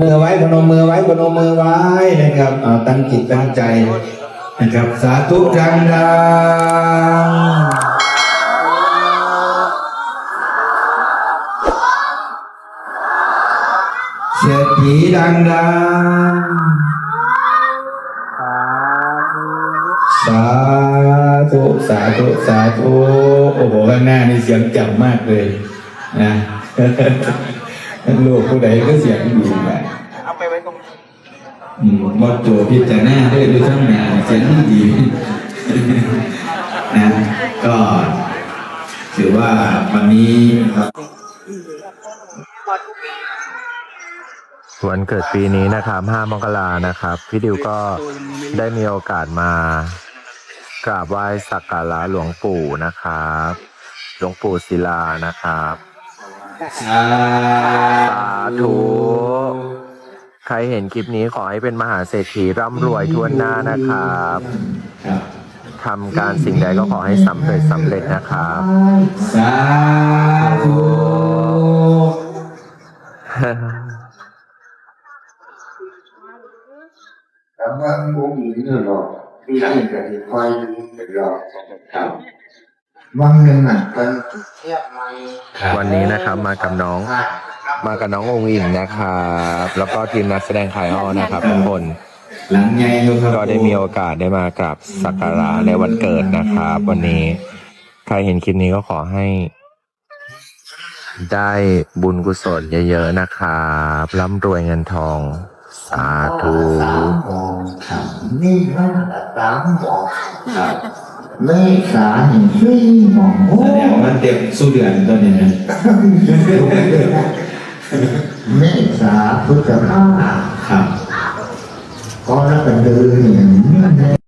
มือไว้พนมมือไว้พนมมือไว้นะครับเอาตั้งจิตตั้งใจนะครับสาธุดังดังเศรษฐีดังดังสาธุสาธุสาธุโอ้โหข้างหน้านี่เสียงจับมากเลยนะ ลูกผู้ใดก็เสียงดีไปเอาไปไว้ตรงอืมบอโจพิจารณาด้วยดูทั้งงานเสียงดีนะก็ถือว่าวันนี้ครับวันเกิดปีนี้นะครับ5มกรานะครับ พี่ดิวก็ได้มีโอกาสมากราบไหว้สักการะหลวงปู่นะครับ หลวงปู่ศิลานะครับ สาสาธุ ใครเห็นคลิปนี้ขอให้เป็นมหาเศรษฐีร่ำรวยทั่วหน้านะครับครับทำการสิ่งใดก็ขอให้สำเร็จสำเร็จนะครับ สาธุ cảm ơn bố nghĩ rồi rồi đi ra hình cái quay được rồi ครับ vâng nên là tân ครับวันนี้นะครับมากับน้อง มากับน้ององค์อิงนะครับแล้วก็ทีมนักแสดงขายอ้อนะครับทุกคน หลังไงอยู่ครับก็ได้มีโอกาสได้มากราบสักการะในวันเกิดนะครับ วันนี้ ใครเห็นคลิปนี้ก็ขอให้ ได้บุญกุศลเยอะๆนะครับร่ำรวยเงินทอง สาธุครับนี่ว่าตามบอกครับ เมษาเห็นซี่หมองโอ้แสดงว่าเต็มสู้เดือนตัวนี้นะเมษาพุทธภาครับ